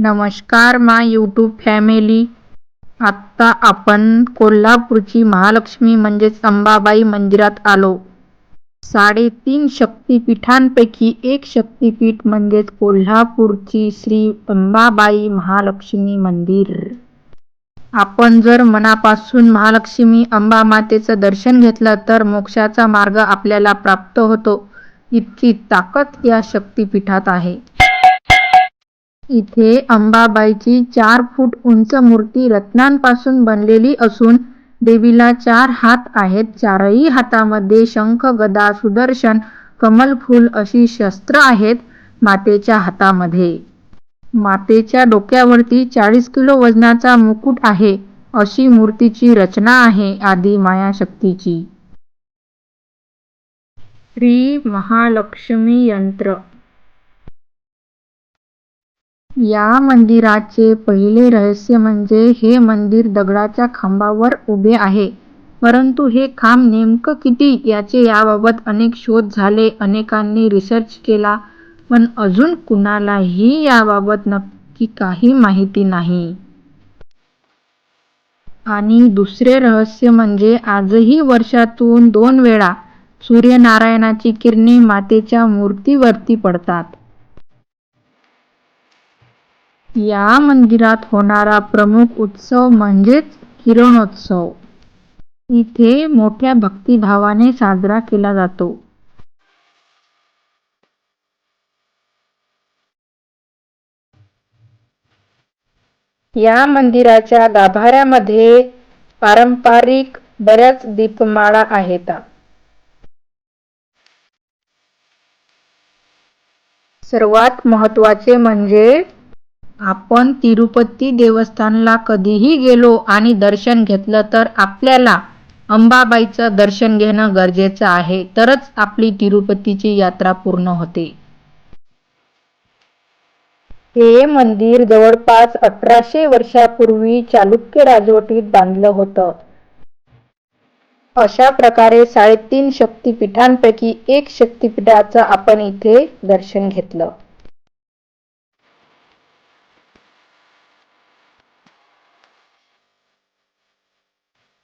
नमस्कार मा YouTube family. आत्ता आपण कोल्हापूरची महालक्ष्मी म्हणजेच अंबाबाई मंदिरात आलो. साडेतीन शक्तिपीठांपैकी एक शक्तिपीठ म्हणजेच कोल्हापूरची श्री अंबाबाई महालक्ष्मी मंदिर. आपण जर मनापासून महालक्ष्मी अंबा मातेचं दर्शन घेतलं तर मोक्षाचा मार्ग आपल्याला प्राप्त होतो. इतकी ताकद या शक्तिपीठात आहे. इथे अंबाबाईची चार फूट उंच मूर्ती रत्नांपासून बनलेली असून देवीला चार हात आहेत. चारही हातामध्ये शंख गदा सुदर्शन कमलफूल अशी शस्त्र आहेत मातेच्या हातामध्ये. मातेच्या डोक्यावरती चाळीस किलो वजनाचा मुकुट आहे. अशी मूर्तीची रचना आहे आदी मायाशक्तीची. श्री महालक्ष्मी यंत्र या मंदिराचे पहिले रहस्य म्हणजे हे मंदिर दगडाच्या खांबावर उभे आहे. परंतु हे खांब नेमकं किती? याचे याबाबत अनेक शोध झाले अनेकांनी रिसर्च केला पण अजून कुणालाही याबाबत नक्की काही माहिती नाही. आणि दुसरे रहस्य म्हणजे आजही वर्षातून दोन वेळा सूर्यनारायणाची किरणे मातेच्या मूर्तीवरती पडतात. या मंदिरात होणारा प्रमुख उत्सव म्हणजेच किरणोत्सव. इथे मोठ्या भक्तिभावाने साजरा केला जातो. या मंदिराच्या गाभाऱ्यामध्ये पारंपरिक बऱ्याच दीपमाळा आहेत. सर्वात महत्त्वाचे म्हणजे आपण तिरुपती देवस्थानला कधीही गेलो आणि दर्शन घेतलं तर आपल्याला अंबाबाईचं दर्शन घेणं गरजेचं आहे. तरच आपली तिरुपतीची यात्रा पूर्ण होते. हे मंदिर जवळपास अठराशे वर्षापूर्वी चालुक्य राजवटीत बांधलं होतं. अशा प्रकारे साडेतीन शक्तिपीठांपैकी एक शक्तिपीठाचं आपण इथे दर्शन घेतलं.